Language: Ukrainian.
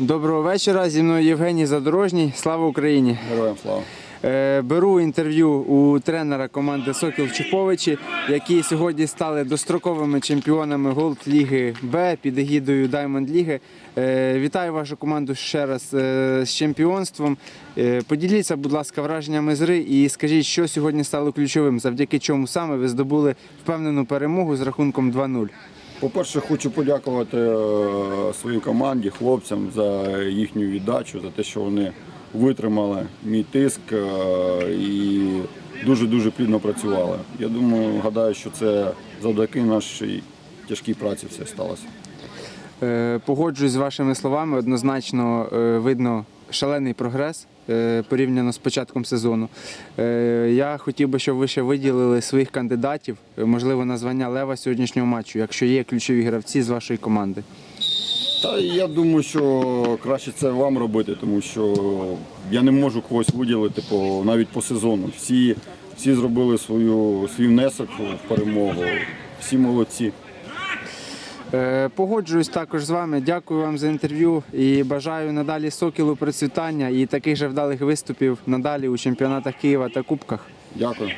Доброго вечора. Зі мною Євгеній Задорожній. Слава Україні! Героям слава. Е, Беру інтерв'ю у тренера команди Сокіл Чуповичі, які сьогодні стали достроковими чемпіонами Голд Ліги Б під егідою Даймонд Ліги. Е, Вітаю вашу команду ще раз е, з чемпіонством. Поділіться, будь ласка, враженнями з гри і скажіть, що сьогодні стало ключовим, завдяки чому саме ви здобули впевнену перемогу з рахунком 2-0. По-перше, хочу подякувати е, своїй команді, хлопцям за їхню віддачу, за те, що вони витримали мій тиск е, і дуже-дуже плідно працювали. Я думаю, гадаю, що це завдяки нашій тяжкій праці все сталося. Е, Погоджуюсь з вашими словами. Однозначно видно шалений прогрес порівняно з початком сезону. Е, Я хотів би, щоб ви ще виділили своїх кандидатів, е, можливо, на звання лева сьогоднішнього матчу, якщо є ключові гравці з вашої команди. Та я думаю, що краще це вам робити, тому що я не можу когось виділити по, навіть по сезону. Всі, всі зробили свою, свій внесок в перемогу. Всі молодці. Е, Погоджуюсь також з вами. Дякую вам за інтерв'ю і бажаю надалі сокілу процвітання і таких же вдалих виступів надалі у чемпіонатах Києва та Кубках. Дякую.